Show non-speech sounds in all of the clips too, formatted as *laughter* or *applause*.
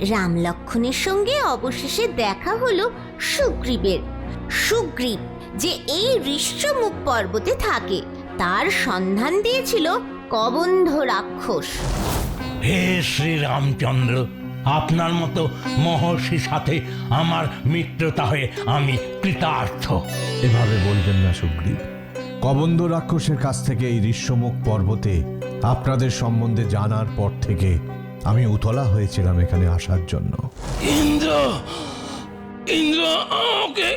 রাম লক্ষণের সঙ্গে অবশেষে দেখা হলো সুগ্রীবের। সুগ্রীব যে এই ঋষ্যমুখ পর্বতে থাকে তার সন্ধান দিয়েছিল কবন্ধ রাক্ষস। হে শ্রী রামচন্দ্র আপনার মতো মহর্ষির সাথে আমার মিত্রতা হয়ে আমি কৃতার্থ। এভাবে বলবেন না সুগ্রীব। কবন্ধ রাক্ষসের কাছ থেকে এই ঋষ্যমুখ পর্বতে আপনাদের সম্বন্ধে জানার পর থেকে আমি উতলা হয়েছিলাম এখানে আসার জন্য। ইন্দ্র ইন্দ্র আমাকে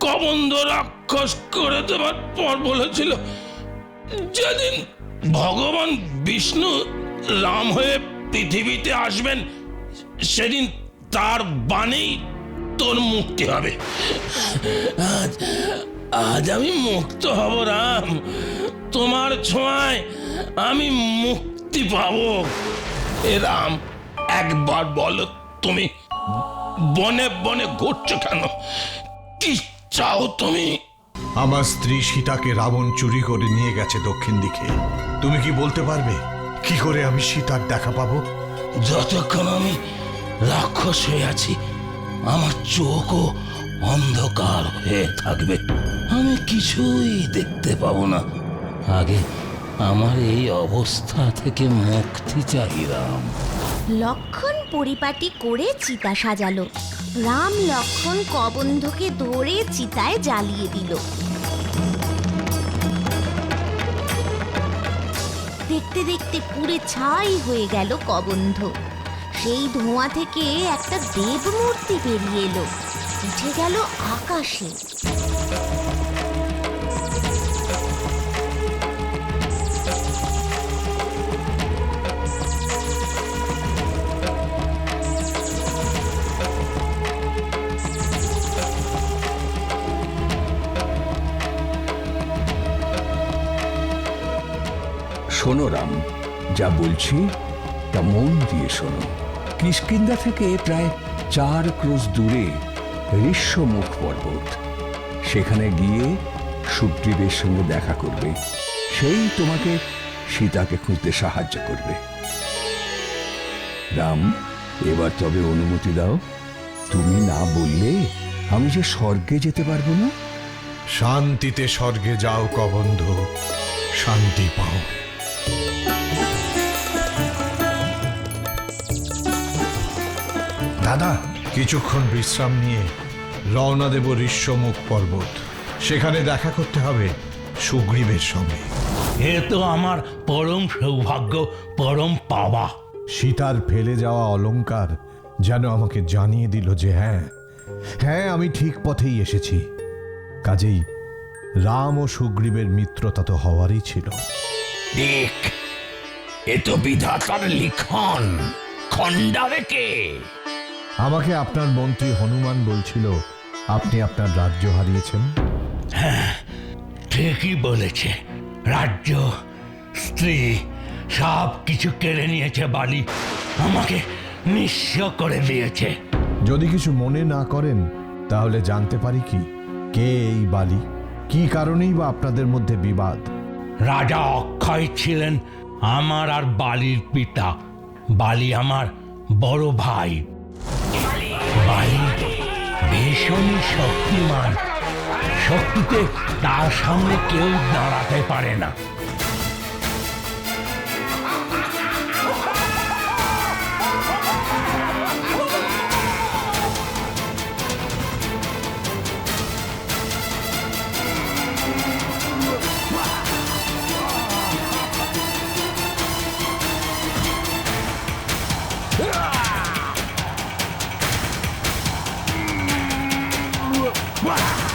কবন্ধ রাক্ষস করে দেওয়ার পর বলেছিল, যেদিন ভগবান বিষ্ণু রাম হয়ে পৃথিবীতে আসবেন, সেদিন তার বাণেই তোর মুক্তি হবে। আজ আজ আমি মুক্ত হব রাম। তোমার ছোঁয়ায় আমি মুক্তি পাবো। রাম একবার বলো তুমি বনে বনে ঘুরছো কেন? কি চাও তুমি? আমার স্ত্রী সীতাকে রাবণ চুরি করে নিয়ে গেছে দক্ষিণ দিকে। তুমি কি বলতে পারবে? কি করে আমি সীতার দেখা পাবো? যতক্ষণ আমি রাক্ষস হয়ে আছি আমার চোখও অন্ধকার হয়ে থাকবে। আমি কিছুই দেখতে পাবো না। আগে আমার এই অবস্থা থেকে মুক্তি চাই রাম লক্ষণ পরিপাটি করে চিতা সাজালো। রাম লক্ষণ কবন্ধকে ধরে চিতায় জ্বালিয়ে দিল। দেখতে দেখতে পুরে ছাই হয়ে গেল কবন্ধ। সেই ধোঁয়া থেকে একটা দেবমূর্তি বেরিয়ে এলো। উঠে গেল আকাশে। শোনো রাম, যা বলছি তা মন দিয়ে শোনো। কিষ্কিন্দা থেকে প্রায় চার ক্রোশ দূরে ঋষ্যমুখ পর্বত। সেখানে গিয়ে সুগ্রীবের সঙ্গে দেখা করবে। সেই তোমাকে সীতাকে খুঁজতে সাহায্য করবে। রাম, এবার তবে অনুমতি দাও। তুমি না বললে আমি যে স্বর্গে যেতে পারব না? শান্তিতে স্বর্গে যাও কবন্ধ, শান্তি পাও। দাদা কিছুক্ষণ বিশ্রাম নিয়ে রওনা দেব ঋষ্যমুখ পর্বত। সেখানে দেখা করতে হবে সুগ্রীবের সঙ্গে। এ তো আমার পরম সৌভাগ্য পরম পাওয়া। সীতার ফেলে যাওয়া অলংকার যেন আমাকে জানিয়ে দিল যে হ্যাঁ হ্যাঁ আমি ঠিক পথেই এসেছি। কাজেই রাম ও সুগ্রীবের মিত্রতা তো হওয়ারই ছিল। দেখ এ তো বিধাতার লিখন। খণ্ডাবে কে? আমাকে আপনার মন্ত্রী হনুমান বলছিল আপনি আপনার রাজ্য হারিয়েছেন। হ্যাঁ ঠিকই বলেছে। রাজ্য স্ত্রী সব কিছু কেড়ে নিয়েছে বালি আমাকে নিঃস্ব করে দিয়েছে। যদি কিছু মনে না করেন তাহলে জানতে পারি কি কে এই বালি? কি কারণেই বা আপনাদের মধ্যে বিবাদ? রাজা অক্ষয় ছিলেন আমার আর বালির পিতা। বালি আমার বড় ভাই। বালি ভীষণই শক্তিমান। শক্তিতে তার সামনে কেউ দাঁড়াতে পারে না। বালি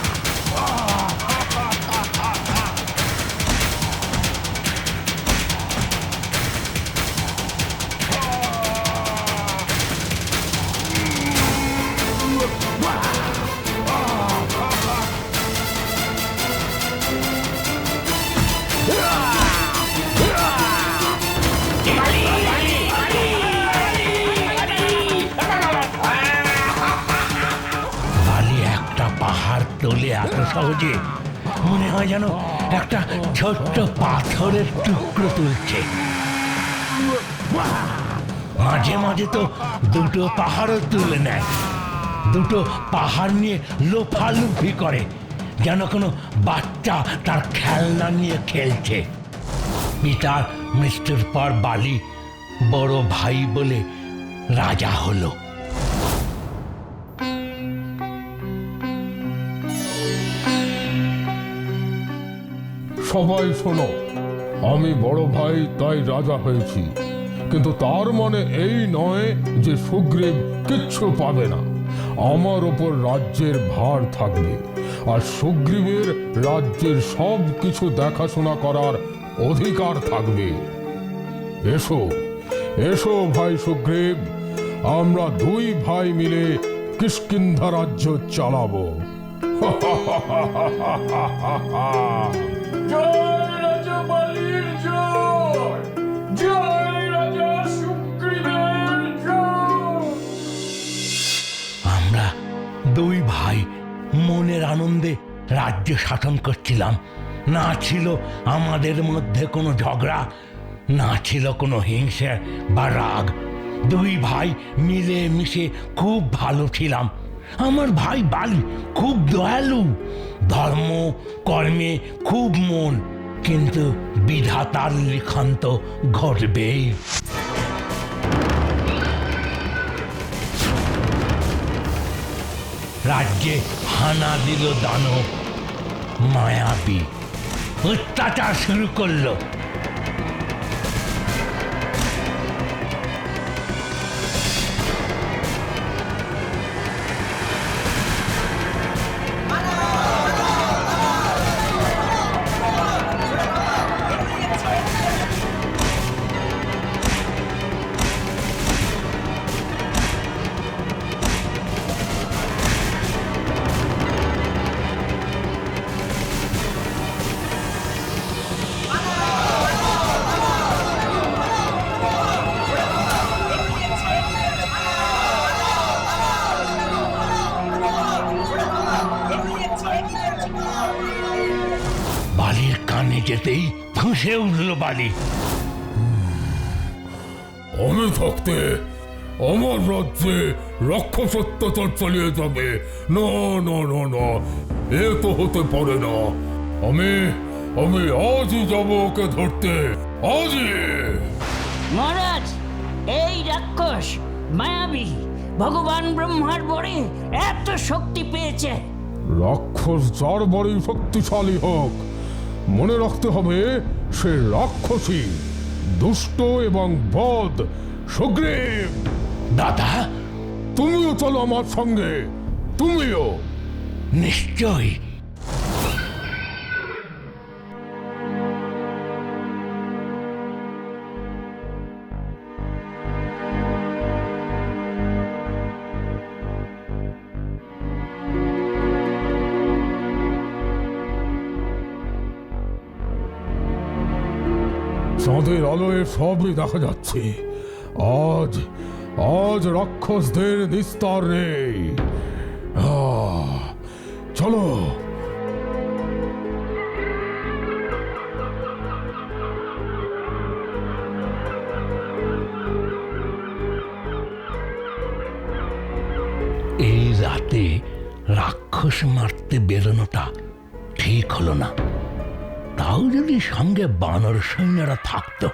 সহজে মনে হয় যেন একটা ছোট্ট পাথরের টুকরো তুলছে। মাঝে মাঝে তো দুটো পাহাড়ও তুলে নেয়। দুটো পাহাড় নিয়ে লোফালুফি করে, যেন কোনো বাচ্চা তার খেলনা নিয়ে খেলছে। পিতার মৃত্যুর পর বালি বড় ভাই বলে রাজা হলো। সবাই শোনো, আমি বড় ভাই, তাই রাজা হয়েছি। কিন্তু তার মানে এই নয় যে সুগ্রীব কিচ্ছু পাবে না। আমার ওপর রাজ্যের ভার থাকবে, আর সুগ্রীবের রাজ্যের সব কিছু দেখাশোনা করার অধিকার থাকবে। এসো এসো ভাই সুগ্রীব, আমরা দুই ভাই মিলে কিষ্কিন্ধা রাজ্য চালাবো। *laughs* আমরা দুই ভাই মনের আনন্দে রাজ্য শাসন করছিলাম। না ছিল আমাদের মধ্যে কোনো ঝগড়া, না ছিল কোনো হিংসে বা রাগ। দুই ভাই মিলে মিশে খুব ভালো ছিলাম। আমার ভাই বালি খুব দয়ালু। ধর্ম, কর্মে খুব মন, কিন্তু বিধাতার লিখান্ত ঘটবেই রাজ্যে হানা দিল দানব, মায়াবী। অত্যাচার শুরু করল। থাকতে আমার রাজ্যে রাক্ষসত্যাচার চালিয়ে যাবে। না না না না এ তো হতে পারে না। আমি আমি আজই যাব ওকে ধরতে। আজই! মহারাজ এই রাক্ষস মায়াবী ভগবান ব্রহ্মার বরে এত শক্তি পেয়েছে। রাক্ষস যার বড়ই শক্তিশালী হোক মনে রাখতে হবে সে রাক্ষসী দুষ্ট এবং বদ সুগ্রীব। দাদা তুমিও চলো আমার সঙ্গে। তুমিও। নিশ্চয়। চাঁদের আলোয় সবই দেখা যাচ্ছে। আজ আজ রাক্ষসদের নিস্তার নেই। চলো। এই রাতে রাক্ষস মারতে বেরোনোটা ঠিক হলো না। তাও যদি সঙ্গে বানর সৈন্যরা থাকতো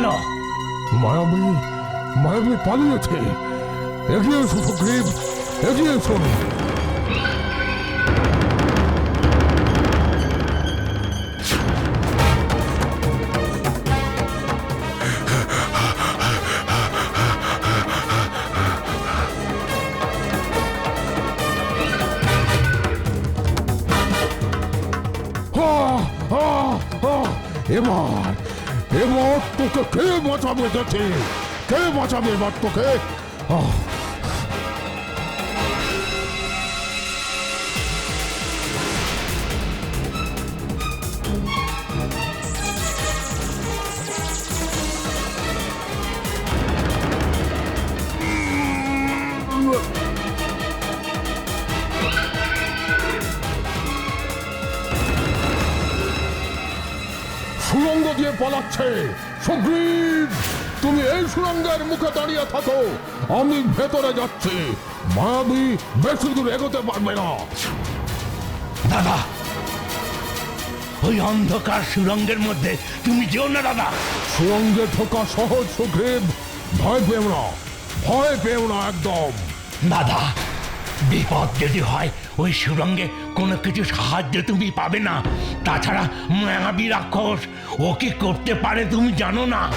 গেল মায়াবী মায়াবী পালিয়েছে। এগিয়ে এসো সুগ্রীব এগিয়ে এসো। আহ, এবার এবার তোকে কে বাঁচাবে দেখে? কে বাঁচাবে এবার তোকে আহ, এই মুখে দাঁড়িয়ে থাকো। আমি ভেতরে যাচ্ছি। মায়াবী বেশি দূর এগোতে পারবে না। দাদা ওই অন্ধকার সুরঙ্গের মধ্যে তুমি যেও না দাদা। সুড়ঙ্গে ঢোকা সহজ সুগ্রীব ভয় পেও না। ভয় পেও না একদম। দাদা বিপদ যদি হয় ওই সুরঙ্গে কোনো কিছু সাহায্য তুমি পাবে না। তাছাড়া মায়াবী রাক্ষস ও কি করতে পারে তুমি জানো না?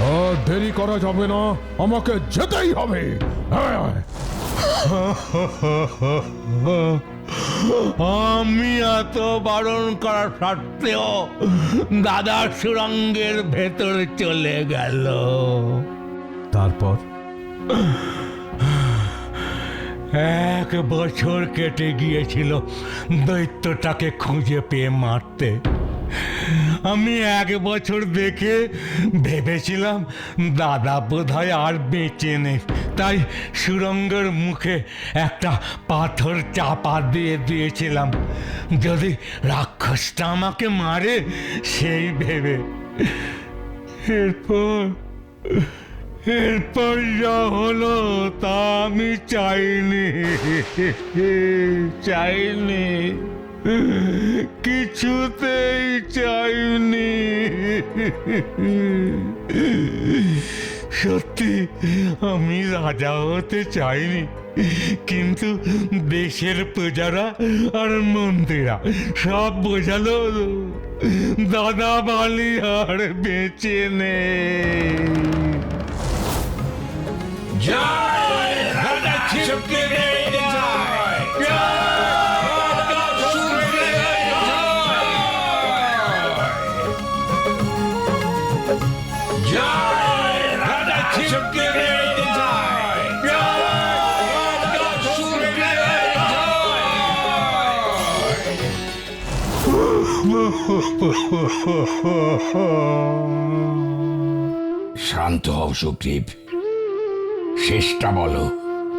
আর দেরি করা যাবে না আমাকে যেতেই হবে। হ্যাঁ। আমি এত বারণ করার সত্ত্বেও দাদা সুরঙ্গের ভেতরে চলে গেল। তারপর? এক বছর কেটে গিয়েছিল দৈত্যটাকে খুঁজে পেয়ে মারতে। আমি এক বছর দেখে ভেবেছিলাম দাদা বোধহয় আর বেঁচে নেই। তাই সুরঙ্গের মুখে একটা পাথর চাপা দিয়ে দিয়েছিলাম। যদি রাক্ষসটা আমাকে মারে, সেই ভেবে এরপর এরপর যা হলো তা আমি চাইনি চাইনি। কিছুতেই চাইনি। সত্যি, আমি রাজা হতে চাইনি, কিন্তু দেশের প্রজারা আর মন্ত্রীরা সব বোঝালো। দাদা বালি আর বেঁচে নেই। শান্ত হও সুগ্রীব। শেষটা বলো।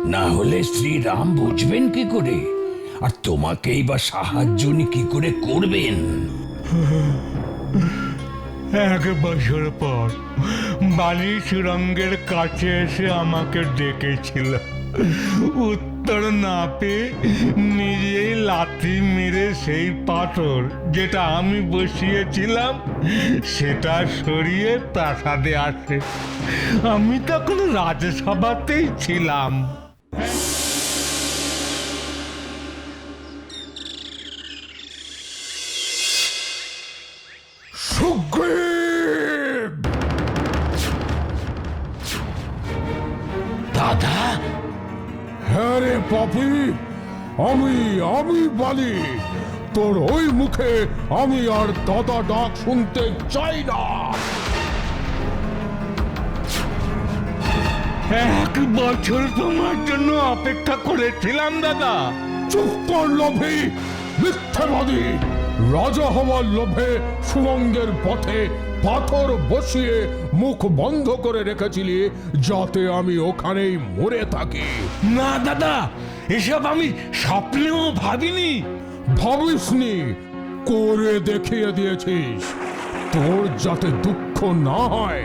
না হলে শ্রীরাম বুঝবেন কি করে? আর তোমাকেই বা সাহায্য কি করে করবেন? এক বছর পর বালি সুরঙ্গের কাছে এসে আমাকে ডেকেছিল। উত্তর না পেয়ে নিজেই লাথি মেরে সেই পাথর যেটা আমি বসিয়েছিলাম, সেটা সরিয়ে প্রাসাদে আসে। আমি তখন রাজসভাতেই ছিলাম। আমি আমি বলি তোর ওই মুখে আমি আর দাদা ডাক শুনতে চাই না। এক বছর তোমার জন্য অপেক্ষা করেছিলাম দাদা। চুপ কর লোভী মিথ্যাবাদী। রাজা হওয়ার লোভে সুরঙ্গের পথে পাথর বসিয়ে মুখ বন্ধ করে রেখেছিলি যাতে আমি ওখানেই মরে থাকি। না দাদা এসব আমি স্বপ্নেও ভাবিনি। ভাবিসনি করে দেখিয়ে দিয়েছিস। তোর যাতে দুঃখ না হয়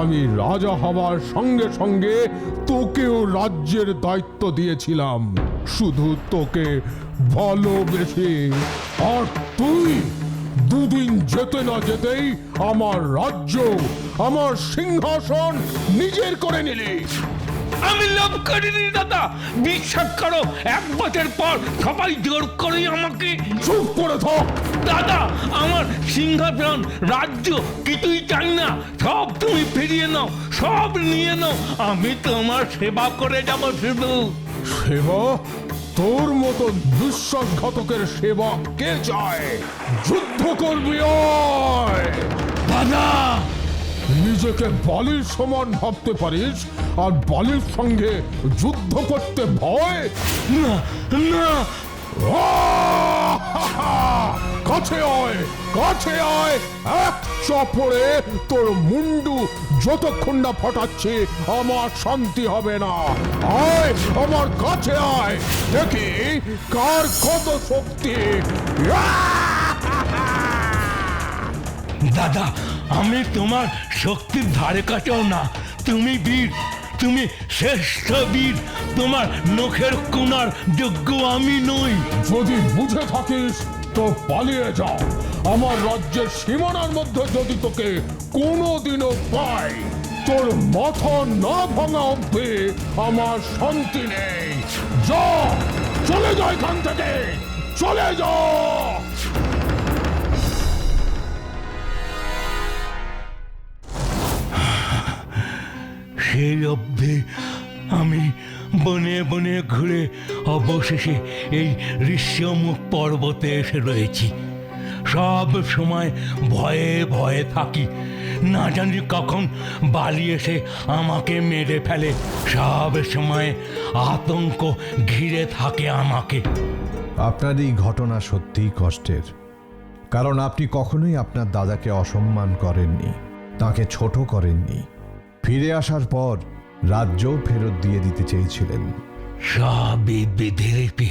আমি রাজা হওয়ার সঙ্গে সঙ্গে তোকেও রাজ্যের দায়িত্ব দিয়েছিলাম। শুধু তোকে ভালোবেসে আর তুই দুদিন যেতে না যেতেই আমার রাজ্য আমার সিংহাসন নিজের করে নিলি। আমি লোভ করিনি দাদা। বিশ্বাস করো এক বছর পর সবাই জোর করে আমাকে চুপ করে থাক। দাদা আমার সিংহাসন রাজ্য কিছুই চাই না। সব তুমি ফিরিয়ে নাও সব নিয়ে নাও। আমি তোমার সেবা করে যাব শুধু। সেবা? তোর মতো বিশ্বাসঘাতকের সেবা কে চায়? যুদ্ধ করবি নিজেকে বলির সমান ভাবতে পারিস আর বলির সঙ্গে যুদ্ধ করতে ভয়? না না! কাছে আয় কাছে আয়। এক চপড়ে তোর মুন্ডু যতক্ষণ না ফটাচ্ছে আমার শান্তি হবে না। আয় আমার কাছে আয়। দেখি কার কত শক্তি। দাদা আমি তোমার শক্তির ধারে কাছেও না। তুমি বীর তুমি শ্রেষ্ঠ বীর। তোমার নখের কোনার যোগ্য আমি নই। যদি বুঝে থাকিস তো পালিয়ে যাও। আমার রাজ্যের সীমানার মধ্যে যদি তোকে কোনোদিনও পাই, তোর মাথা না ভাঙা অব্দি আমার শান্তি নেই। যা, চলে যা এখান থেকে। চলে যা। সেই অবধি আমি বনে বনে ঘুরে অবশেষে এই ঋষ্যমুখ পর্বতে এসে রয়েছি। সব সময় ভয়ে ভয়ে থাকি। না জানি কখন বালি এসে আমাকে মেরে ফেলে। সব সময় আতঙ্ক ঘিরে থাকে আমাকে। আপনার এই ঘটনা সত্যিই কষ্টের। কারণ আপনি কখনোই আপনার দাদাকে অসম্মান করেননি, তাকে ছোট করেননি। ফিরে আসার পর রাজ্য ফেরত দিয়ে দিতে চেয়েছিলেন। সবই বিধিলিপি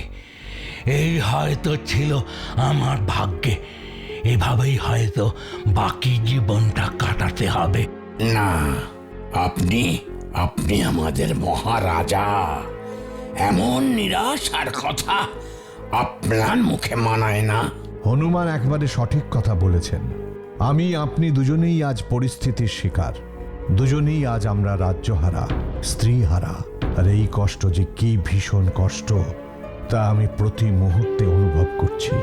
এই হয়তো ছিল আমার ভাগ্যে। এভাবেই হয়তো বাকি জীবনটা কাটাতে হবে। না আপনি আপনি আমাদের মহারাজা। এমন নিরাশার কথা আপনার মুখে মানায় না। হনুমান একবারে সঠিক কথা বলেছেন। আমি আপনি দুজনেই আজ পরিস্থিতির শিকার। দুজনেই আজ আমরা রাজ্যহারা স্ত্রীহারা আর এই কষ্ট যে কি ভীষণ কষ্ট তা আমি প্রতি মুহূর্তে অনুভব করছি।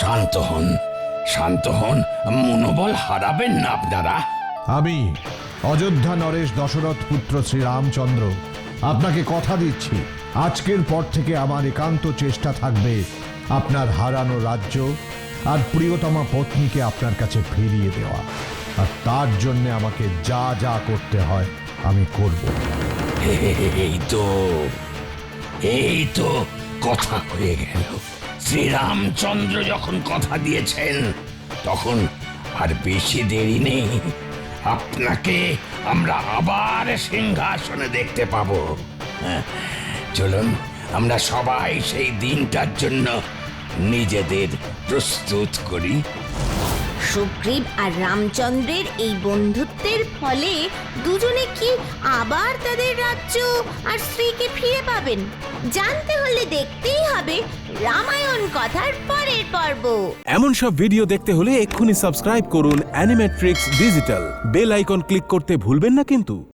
শান্ত হন শান্ত হন মনোবল হারাবেন না আপনারা। আমি অযোধ্যা নরেশ দশরথ পুত্র শ্রী রামচন্দ্র আপনাকে কথা দিচ্ছি। আজকের পর থেকে আমার একান্ত চেষ্টা থাকবে আপনার হারানো রাজ্য আর প্রিয়তমা পত্নীকে আপনার কাছে ফিরিয়ে দেওয়া। আর তার জন্য আমাকে যা যা করতে হয় আমি করব। এই তো এই তো কথা হয়ে গেল। শ্রীরামচন্দ্র যখন কথা দিয়েছেন তখন আর বেশি দেরি নেই। আপনাকে আমরা আবার সিংহাসনে দেখতে পাব। হ্যাঁ, চলুন আমরা সবাই সেই দিনটার জন্য নিজেদের প্রস্তুত করি। সুগ্রীব আর রামচন্দ্রের এই বন্ধুত্বের ফলে দুজনে কি আবার তাদের রাজ্য আর স্ত্রীকে ফিরে পাবেন? জানতে হলে দেখতেই হবে রামায়ণ কথার পরের পর্ব। এমন সব ভিডিও দেখতে হলে এক্ষুনি সাবস্ক্রাইব করুন Animetrix digital bell icon click করতে ভুলবেন না কিন্তু।